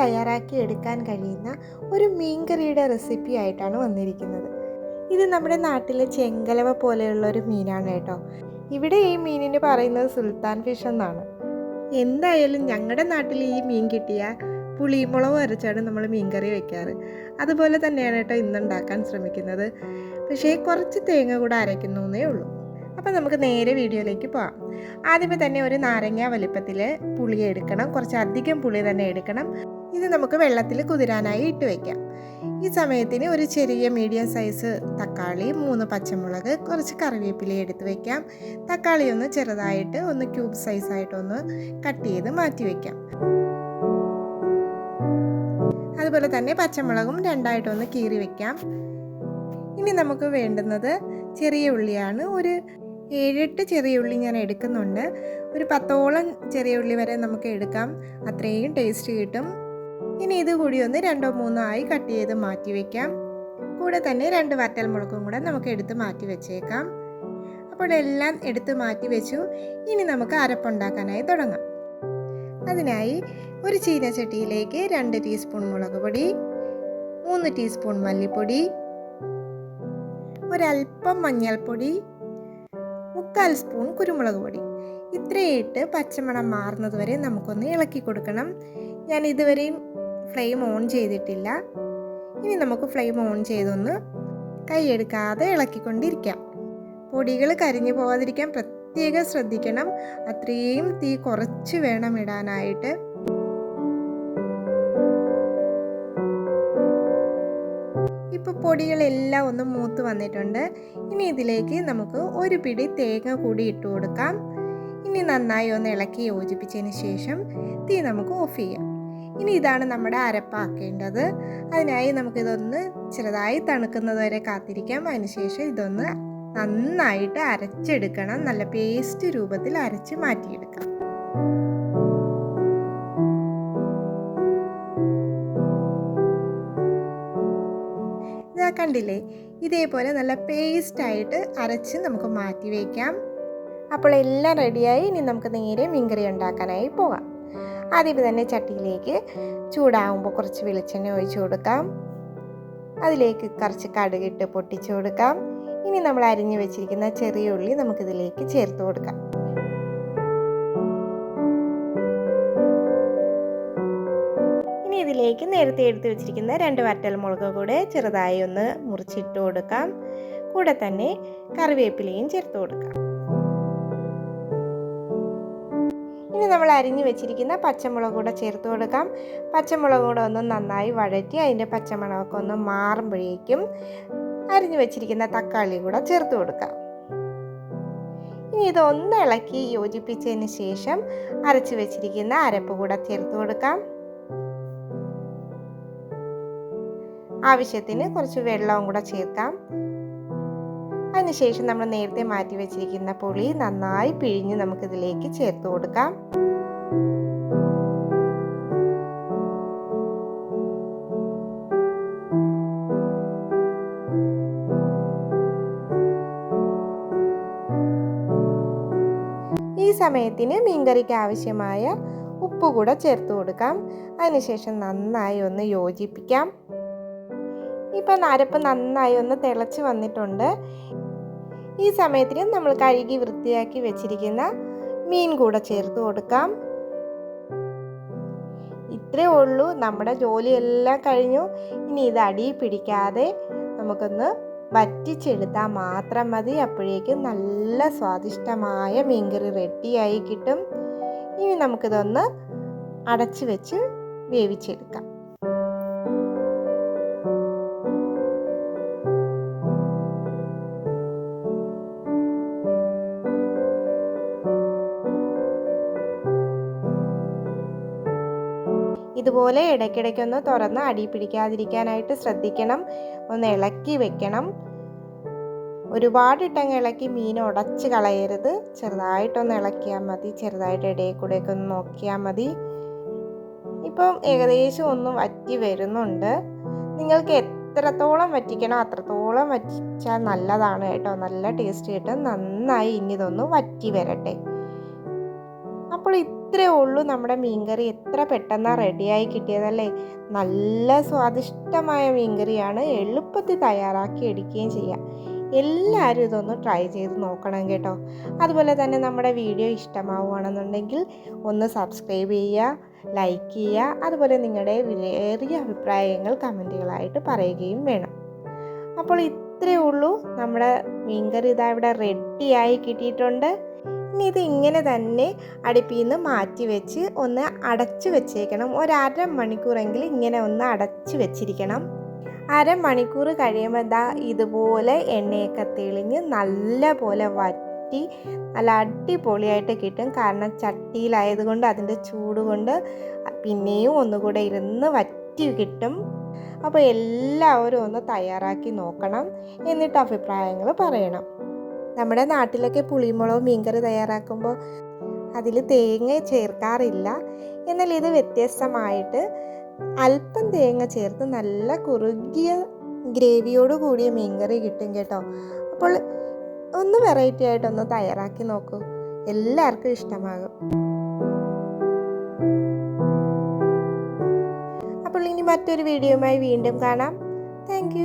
തയ്യാറാക്കി എടുക്കാൻ കഴിയുന്ന ഒരു മീൻകറിയുടെ റെസിപ്പി ആയിട്ടാണ് വന്നിരിക്കുന്നത്. ഇത് നമ്മുടെ നാട്ടിലെ ചെങ്കലവ പോലെയുള്ള ഒരു മീനാണ് കേട്ടോ. ഇവിടെ ഈ മീനിന് പറയുന്നത് സുൽത്താൻ ഫിഷ് എന്നാണ്. എന്തായാലും ഞങ്ങളുടെ നാട്ടിൽ ഈ മീൻ കിട്ടിയ പുളിമുളക് അരച്ചാണ് നമ്മൾ മീൻകറി വെക്കാറ്. അതുപോലെ തന്നെയാണ് കേട്ടോ ഇന്നുണ്ടാക്കാൻ ശ്രമിക്കുന്നത്. പക്ഷേ കുറച്ച് തേങ്ങ കൂടെ അരയ്ക്കുന്നു എന്നേ ഉള്ളൂ. അപ്പോൾ നമുക്ക് നേരെ വീഡിയോയിലേക്ക് പോകാം ആദ്യമേ തന്നെ ഒരു നാരങ്ങ വലിപ്പത്തിൽ പുളി എടുക്കണം കുറച്ച് അധികം പുളി തന്നെ എടുക്കണം. ഇത് നമുക്ക് വെള്ളത്തിൽ കുതിരാനായി ഇട്ട് വയ്ക്കാം ഈ സമയത്തിന് ഒരു ചെറിയ മീഡിയം സൈസ് തക്കാളി മൂന്ന് പച്ചമുളക് കുറച്ച് കറിവേപ്പില എടുത്ത് വയ്ക്കാം തക്കാളി ഒന്ന് ചെറുതായിട്ട് ഒന്ന് ക്യൂബ് സൈസായിട്ടൊന്ന് കട്ട് ചെയ്ത് മാറ്റി വയ്ക്കാം അതുപോലെ തന്നെ പച്ചമുളകും രണ്ടായിട്ടൊന്ന് കീറി വയ്ക്കാം ഇനി നമുക്ക് വേണ്ടുന്നത് ചെറിയ ഉള്ളിയാണ്. ഒരു ഏഴെട്ട് ചെറിയ ഉള്ളി ഞാൻ എടുക്കുന്നുണ്ട്. ഒരു പത്തോളം ചെറിയ ഉള്ളി വരെ നമുക്ക് എടുക്കാം. അത്രയും ടേസ്റ്റ് കിട്ടും. ഇനി ഇത് കൂടി ഒന്ന് രണ്ടോ മൂന്നോ ആയി കട്ട് ചെയ്ത് മാറ്റി വയ്ക്കാം കൂടെ തന്നെ രണ്ട് വറ്റൽ മുളകും കൂടെ നമുക്ക് എടുത്ത് മാറ്റി വെച്ചേക്കാം. അപ്പോൾ എല്ലാം എടുത്ത് മാറ്റി വെച്ചു. ഇനി നമുക്ക് അരപ്പുണ്ടാക്കാനായി തുടങ്ങാം. അതിനായി ഒരു ചീനച്ചട്ടിയിലേക്ക് രണ്ട് ടീസ്പൂൺ മുളക് പൊടി മൂന്ന് ടീസ്പൂൺ മല്ലിപ്പൊടി ഒരൽപ്പം മഞ്ഞൾപ്പൊടി മുക്കാൽ സ്പൂൺ കുരുമുളക് പൊടി. ഇത്രയിട്ട് പച്ചമണം മാറുന്നത് വരെ നമുക്കൊന്ന് ഇളക്കി കൊടുക്കണം. ഞാൻ ഇതുവരെയും ഫ്ലെയിം ഓൺ ചെയ്തിട്ടില്ല. ഇനി നമുക്ക് ഫ്ലെയിം ഓൺ ചെയ്തൊന്ന് കൈയെടുക്കാതെ ഇളക്കിക്കൊണ്ടിരിക്കാം. പൊടികൾ കരിഞ്ഞു പോകാതിരിക്കാൻ പ്രത്യേകം ശ്രദ്ധിക്കണം. അത്രയും തീ കുറച്ച് വേണം ഇടാനായിട്ട്. ഇപ്പോൾ പൊടികളെല്ലാം ഒന്ന് മൂത്ത് വന്നിട്ടുണ്ട്. ഇനി ഇതിലേക്ക് നമുക്ക് ഒരു പിടി തേങ്ങ കൂടി ഇട്ട് കൊടുക്കാം. ഇനി നന്നായി ഒന്ന് ഇളക്കി യോജിപ്പിച്ചതിന് ശേഷം തീ നമുക്ക് ഓഫ് ചെയ്യാം. ഇനി ഇതാണ് നമ്മുടെ അരപ്പാക്കേണ്ടത്. അതിനായി നമുക്കിതൊന്ന് ചെറുതായി തണുക്കുന്നത് വരെ കാത്തിരിക്കാം. അതിനുശേഷം ഇതൊന്ന് നന്നായിട്ട് അരച്ചെടുക്കണം. നല്ല പേസ്റ്റ് രൂപത്തിൽ അരച്ച് മാറ്റിയെടുക്കാം. ഇതാ കണ്ടില്ലേ? ഇതേപോലെ നല്ല പേസ്റ്റായിട്ട് അരച്ച് നമുക്ക് മാറ്റി വയ്ക്കാം അപ്പോൾ എല്ലാം റെഡിയായി ഇനി നമുക്ക് നേരെ മീൻകറി ഉണ്ടാക്കാനായി പോകാം ആദ്യം തന്നെ ചട്ടിയിലേക്ക് ചൂടാവുമ്പോൾ കുറച്ച് വെളിച്ചെണ്ണ ഒഴിച്ചു കൊടുക്കാം. അതിലേക്ക് കുറച്ച് കടുകിട്ട് പൊട്ടിച്ചു കൊടുക്കാം. ഇനി നമ്മൾ അരിഞ്ഞു വെച്ചിരിക്കുന്ന ചെറിയ ഉള്ളി നമുക്കിതിലേക്ക് ചേർത്ത് കൊടുക്കാം. ഇനി ഇതിലേക്ക് നേരത്തെ എടുത്തു വെച്ചിരിക്കുന്ന രണ്ട് വറ്റൽ മുളക് കൂടെ ചെറുതായി ഒന്ന് മുറിച്ചിട്ട് കൊടുക്കാം. കൂടെ തന്നെ കറിവേപ്പിലയും ചേർത്ത് കൊടുക്കാം. ഇനി നമ്മൾ അരിഞ്ഞു വെച്ചിരിക്കുന്ന പച്ചമുളക് കൂടെ ചേർത്ത് കൊടുക്കാം. പച്ചമുളക് കൂടെ ഒന്ന് നന്നായി വഴറ്റി അതിന്റെ പച്ചമുളകൊക്കെ ഒന്ന് മാറുമ്പോഴേക്കും അരിഞ്ഞു വെച്ചിരിക്കുന്ന തക്കാളി കൂടെ ചേർത്ത് കൊടുക്കാം. ഇനി ഇതൊന്ന് ഇളക്കി യോജിപ്പിച്ചതിന് ശേഷം അരച്ചു വെച്ചിരിക്കുന്ന അരപ്പ് കൂടെ ചേർത്ത് കൊടുക്കാം. ആവശ്യത്തിന് കുറച്ച് വെള്ളവും കൂടെ ചേർക്കാം. അതിനുശേഷം നമ്മൾ നേരത്തെ മാറ്റി വെച്ചിരിക്കുന്ന പുളി നന്നായി പിഴിഞ്ഞ് നമുക്കിതിലേക്ക് ചേർത്ത് കൊടുക്കാം. ഈ സമയത്തിന് മീൻകറിക്ക് ആവശ്യമായ ഉപ്പ് കൂടെ ചേർത്ത് കൊടുക്കാം. അതിനുശേഷം നന്നായി ഒന്ന് യോജിപ്പിക്കാം. ഇപ്പം അരപ്പ് നന്നായി ഒന്ന് തിളച്ച് വന്നിട്ടുണ്ട്. ഈ സമയത്തിന് നമ്മൾ കഴുകി വൃത്തിയാക്കി വെച്ചിരിക്കുന്ന മീൻ കൂടെ ചേർത്ത് കൊടുക്കാം. ഇത്രേ ഉള്ളൂ. നമ്മുടെ ജോലിയെല്ലാം കഴിഞ്ഞു. ഇനി ഇത് അടി പിടിക്കാതെ നമുക്കൊന്ന് വറ്റിച്ചെടുത്താൽ മാത്രം മതി. അപ്പോഴേക്കും നല്ല സ്വാദിഷ്ടമായ മീൻകറി റെഡിയായി കിട്ടും. ഇനി നമുക്കിതൊന്ന് അടച്ചു വെച്ച് വേവിച്ചെടുക്കാം. ഇതുപോലെ ഇടയ്ക്കിടയ്ക്കൊന്ന് തുറന്ന് അടി പിടിക്കാതിരിക്കാനായിട്ട് ശ്രദ്ധിക്കണം. ഒന്ന് ഇളക്കി വെക്കണം. ഒരുപാട് ഇട്ടങ്ങ് ഇളക്കി മീൻ ഉടച്ച് കളയരുത്. ചെറുതായിട്ടൊന്ന് ഇളക്കിയാൽ മതി. ചെറുതായിട്ട് ഇടയിൽ കൂടെയൊക്കെ ഒന്ന് നോക്കിയാൽ മതി. ഇപ്പം ഏകദേശം ഒന്ന് വറ്റി വരുന്നുണ്ട്. നിങ്ങൾക്ക് എത്രത്തോളം വറ്റിക്കണോ അത്രത്തോളം വറ്റിച്ചാൽ നല്ലതാണ് കേട്ടോ. നല്ല ടേസ്റ്റ് കിട്ടും. നന്നായി ഇനി ഇതൊന്ന് വറ്റി വരട്ടെ. അപ്പോൾ ഇത്രയേ ഉള്ളൂ നമ്മുടെ മീൻകറി. എത്ര പെട്ടെന്നാണ് റെഡിയായി കിട്ടിയതല്ലേ? നല്ല സ്വാദിഷ്ടമായ മീൻകറിയാണ് എളുപ്പത്തിൽ തയ്യാറാക്കി എടുക്കുകയും ചെയ്യാം. എല്ലാവരും ഇതൊന്ന് ട്രൈ ചെയ്ത് നോക്കണം കേട്ടോ. അതുപോലെ തന്നെ നമ്മുടെ വീഡിയോ ഇഷ്ടമാവുകയാണെന്നുണ്ടെങ്കിൽ ഒന്ന് സബ്സ്ക്രൈബ് ചെയ്യുക ലൈക്ക് ചെയ്യുക അതുപോലെ നിങ്ങളുടെ വിലയേറിയ അഭിപ്രായങ്ങൾ കമന്റുകളായിട്ട് പറയുകയും വേണം. അപ്പോൾ ഇത്രയേ ഉള്ളൂ. നമ്മുടെ മീൻകറി ഇതാ ഇവിടെ റെഡിയായി കിട്ടിയിട്ടുണ്ട്. ഇനി ഇത് ഇങ്ങനെ തന്നെ അടുപ്പിൽ നിന്ന് മാറ്റി വെച്ച് ഒന്ന് അടച്ചു വെച്ചേക്കണം. ഒരര മണിക്കൂറെങ്കിലും ഇങ്ങനെ ഒന്ന് അടച്ചു വെച്ചിരിക്കണം. അരമണിക്കൂർ കഴിയുമ്പോൾ എന്താ ഇതുപോലെ എണ്ണയൊക്കെ തെളിഞ്ഞ് നല്ല പോലെ വറ്റി നല്ല അടിപൊളിയായിട്ട് കിട്ടും. കാരണം ചട്ടിയിലായതുകൊണ്ട് അതിന്റെ ചൂട് കൊണ്ട് പിന്നെയും ഒന്നുകൂടെ ഇരുന്ന് വറ്റി കിട്ടും. അപ്പോൾ എല്ലാവരും ഒന്ന് തയ്യാറാക്കി നോക്കണം. എന്നിട്ട് അഭിപ്രായങ്ങൾ പറയണം. നമ്മുടെ നാട്ടിലൊക്കെ പുളിമുളക് മീൻകറി തയ്യാറാക്കുമ്പോൾ അതിൽ തേങ്ങ ചേർക്കാറില്ല. എന്നാൽ ഇത് വ്യത്യസ്തമായിട്ട് അല്പം തേങ്ങ ചേർത്ത് നല്ല കുറുകിയ ഗ്രേവിയോട് കൂടിയ മീൻകറി കിട്ടും കേട്ടോ. അപ്പോൾ ഒന്ന് വെറൈറ്റി ആയിട്ടൊന്ന് തയ്യാറാക്കി നോക്കൂ. എല്ലാവർക്കും ഇഷ്ടമാകും. അപ്പോൾ ഇനി മറ്റൊരു വീഡിയോയുമായി വീണ്ടും കാണാം. താങ്ക്